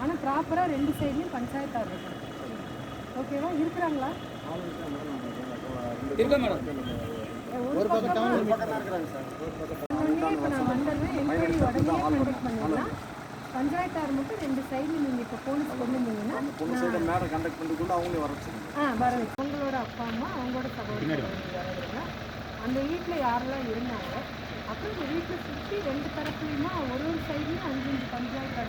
ஆனால் ப்ராப்பராக ரெண்டு சைட்லையும் பஞ்சாயத்தாக இருக்கும். ஓகேவா இருக்கிறாங்களா? இருக்கா மேடம் ஒரு பக்கம் உடனே இப்போ நான் வந்துடுவேன் என்கொயரி உடனே கண்டக்ட் பண்ணிடலாம் பஞ்சாயத்தார் மட்டும் ரெண்டு சைடில் நீங்கள் இப்போ போலீஸ் கொண்டு வந்தீங்கன்னா மேடம் கண்டக்ட் பண்ணிட்டு அவங்களே வர ஆ வர உங்களோட அப்பா அம்மா அவங்களோட சகோதரி அந்த வீட்டில் யாரெல்லாம் இருந்தாங்க அப்புறம் இந்த வீட்டை சுற்றி ரெண்டு தரப்புலையுமா ஒரு ஒரு சைட்லையும் அஞ்சு அஞ்சு பஞ்சாயத்து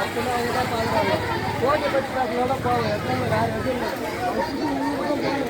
நீங்கள் போலீஸ் எதுவும் இல்லை.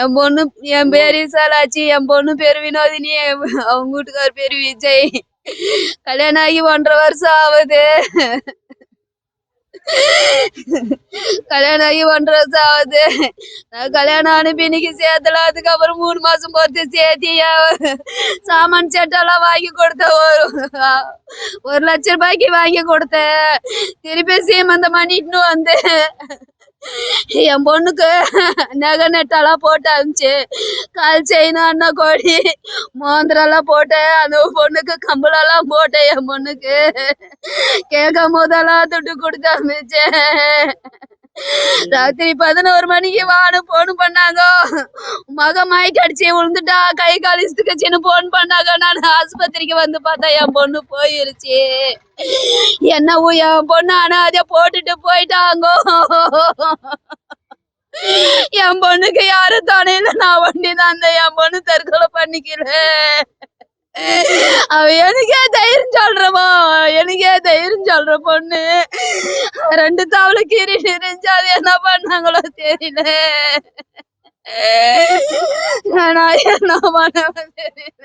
என் பொண்ணு என் பேரு விசாலாச்சி என் பொண்ணு பேரு வினோதினி அவங்க வீட்டுக்கார் பேரு விஜய். கல்யாணம் ஆகி ஒன்றரை வருஷம் ஆகுது. கல்யாணம் ஆகி ஒன்றரை வருஷம் ஆகுது. நான் கல்யாணம் அனுப்பி இன்னைக்கு சேர்த்தல அதுக்கப்புறம் மூணு மாசம் பொறுத்து சேர்த்தி சாமான் செட்டெல்லாம் வாங்கி கொடுத்தேன். ஒரு ஒரு லட்ச ரூபாய்க்கு வாங்கி கொடுத்தேன். திருப்பி சீமந்தம் பண்ணிட்டு வந்தேன் என் பொண்ணுக்கு நகை நெட்டெல்லாம் போட்டு அனுப்பிச்சு கால் செயின் அண்ணா கோடி மோந்திரெல்லாம் போட்டேன் அந்த பொண்ணுக்கு கம்பளெல்லாம் போட்டேன் என் பொண்ணுக்கு. கேட்கும் போதெல்லாம் துட்டு கொடுத்து அனுப்பிச்சேன். ராத்திரி பதினோரு மணிக்கு வான்னு போன் பண்ணாங்க. மக மயக்க அடிச்சு விழுந்துட்டா கை கால் இசுத்துக்கச்சின்னு போன் பண்ணாங்க. நான் ஆஸ்பத்திரிக்கு வந்து பார்த்தா என் பொண்ணு போயிருச்சு. என்ன என் பொண்ணு ஆனா அதை போட்டுட்டு போயிட்டாங்க. என் பொண்ணுக்கு யாரும் தானே இல்லை நான் வண்டி தான் என் பொண்ணு தற்கொலை பண்ணிக்கல அவ எனக்கே தைரியம் சொல்றமா எனக்கே தைரியம் சொல்ற பொண்ணு. ரெண்டு தவளை கீறி இருந்துச்சு அது என்ன பண்ணாங்களோ தெரியல. நான் என்ன பண்ண தெரியல.